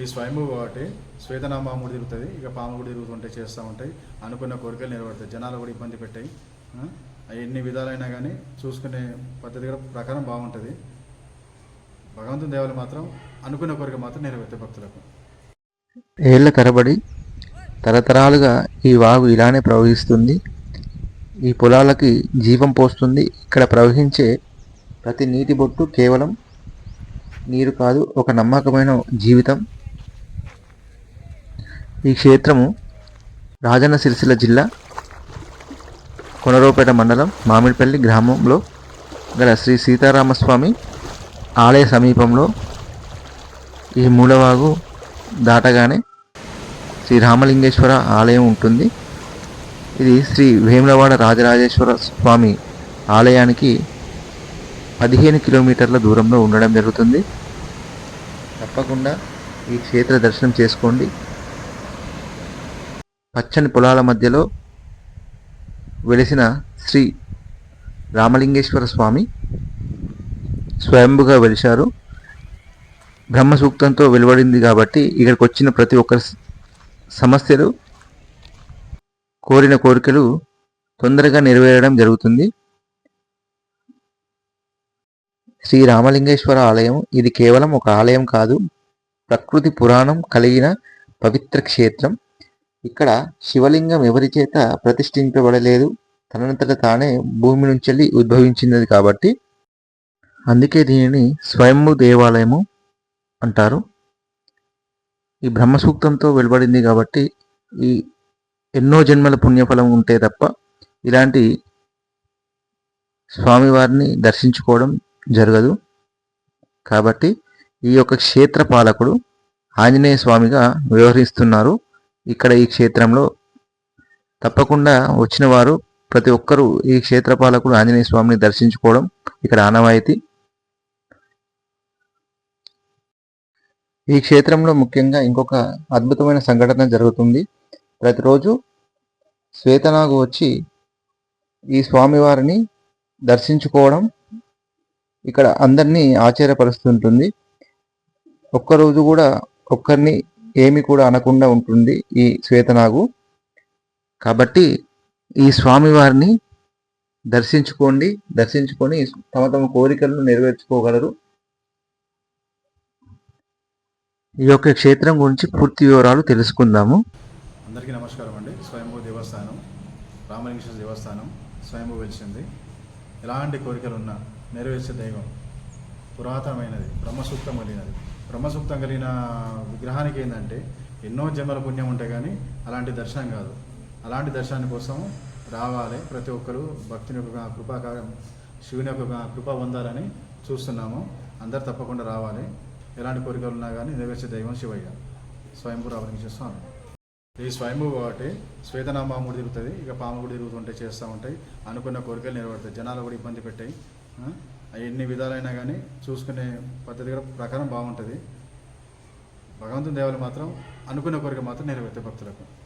ఈ స్వయంభూ కాబట్టి శ్వేతనామాముడు తిరుగుతుంది ఇక పాము గుడి తిరుగుతుంటాయి చేస్తూ ఉంటాయి. అనుకున్న కోరికలు నిలబడతాయి జనాలు కూడా ఇబ్బంది పెట్టాయి. అవి ఎన్ని విధాలైనా కానీ చూసుకునే పద్ధతి కూడా ప్రకారం బాగుంటుంది. భగవంతుని దేవాలు మాత్రం అనుకున్న కోరిక మాత్రం నెరవేరుతాయి భక్తులకు. ఏళ్ళ తరబడి తరతరాలుగా ఈ వాగు ఇలానే ప్రవహిస్తుంది. ఈ పొలాలకి జీవం పోస్తుంది. ఇక్కడ ప్రవహించే ప్రతి నీటి బొట్టు కేవలం నీరు కాదు ఒక నమ్మకమైన జీవితం. ఈ క్షేత్రము రాజన్న సిరిసిల్ల జిల్లా కొనరోపేట మండలం మామిడిపల్లి గ్రామంలో గల శ్రీ సీతారామస్వామి ఆలయ సమీపంలో ఈ మూలవాగు దాటగానే శ్రీ రామలింగేశ్వర ఆలయం ఉంటుంది. ఇది శ్రీ వేములవాడ రాజరాజేశ్వర స్వామి ఆలయానికి పదిహేను కిలోమీటర్ల దూరంలో ఉండడం జరుగుతుంది. తప్పకుండా ఈ క్షేత్ర దర్శనం చేసుకోండి. పచ్చని పొలాల మధ్యలో వెలిసిన శ్రీ రామలింగేశ్వర స్వామి స్వయంభుగా వెలిశారు. బ్రహ్మ సూక్తంతో వెలువడింది కాబట్టి ఇక్కడికి వచ్చిన ప్రతి ఒక్కరి సమస్యలు కోరిన కోరికలు తొందరగా నెరవేరడం జరుగుతుంది. శ్రీ రామలింగేశ్వర ఆలయం ఇది కేవలం ఒక ఆలయం కాదు ప్రకృతి పురాణం కలిగిన పవిత్ర క్షేత్రం. ఇక్కడ శివలింగం ఎవరి చేత ప్రతిష్ఠింపబడలేదు తనంతట తానే భూమి నుంచి ఉద్భవించినది కాబట్టి. అందుకే దీనిని స్వయంభూ దేవాలయము అంటారు. ఈ బ్రహ్మ సూక్తంతో వెలువడింది కాబట్టి ఈ ఎన్నో జన్మల పుణ్యఫలం ఉంటే తప్ప ఇలాంటి స్వామివారిని దర్శించుకోవడం జరగదు. కాబట్టి ఈ యొక్క క్షేత్ర పాలకుడు ఆంజనేయ స్వామిగా వ్యవహరిస్తున్నారు. ఇక్కడ ఈ క్షేత్రంలో తప్పకుండా వచ్చిన వారు ప్రతి ఒక్కరూ ఈ క్షేత్రపాలకుడు ఆంజనేయ స్వామిని దర్శించుకోవడం ఇక్కడ ఆనవాయితీ. ఈ క్షేత్రంలో ముఖ్యంగా ఇంకొక అద్భుతమైన సంఘటన జరుగుతుంది. ప్రతిరోజు శ్వేతనాగు వచ్చి ఈ స్వామివారిని దర్శించుకోవడం ఇక్కడ అందరినీ ఆశ్చర్యపరుస్తుంటుంది. ఒక్కరోజు కూడా ఒక్కరిని ఏమి కూడా అనకుండా ఉంటుంది ఈ శ్వేతనాగు. కాబట్టి ఈ స్వామివారిని దర్శించుకోండి దర్శించుకొని తమ తమ కోరికలను నెరవేర్చుకోగలరు. ఈ యొక్క క్షేత్రం గురించి పూర్తి వివరాలు తెలుసుకుందాము. అందరికీ నమస్కారం అండి. స్వయంభూ దేవస్థానం రామలింగేశ్వర దేవస్థానం స్వయంభూ వెలిసింది. ఎలాంటి కోరికలు ఉన్నా నెరవేర్చే దైవం పురాతనమైనది బ్రహ్మసూత్రం కలిగినది. బ్రహ్మసూక్తం కలిగిన విగ్రహానికి ఏంటంటే ఎన్నో జన్మల పుణ్యం ఉంటే కానీ అలాంటి దర్శనం కాదు. అలాంటి దర్శనాన్ని కోసం రావాలి. ప్రతి ఒక్కరూ భక్తుని యొక్క కృపాకారం శివుని యొక్క కృప పొందాలని చూస్తున్నాము. అందరు తప్పకుండా రావాలి. ఎలాంటి కోరికలు ఉన్నా కానీ నెరవేర్చే దైవం శివయ్య. స్వయంభూ రామలింగేశ్వర స్వామి ఈ స్వయంభూ కాబట్టి శ్వేతనామాముడు తిరుగుతుంది. ఇక పాము కూడా తిరుగుతుంటే చేస్తూ ఉంటాయి. అనుకున్న కోరికలు నెరవేరుతాయి. జనాలు కూడా ఇబ్బంది పెట్టాయి. ఎన్ని విధాలైనా కానీ చూసుకునే పద్ధతి ప్రకారం బాగుంటుంది. భగవంతుని దేవాలు మాత్రం అనుకున్న కోరిక మాత్రం నెరవేరుతాయి భక్తులకు.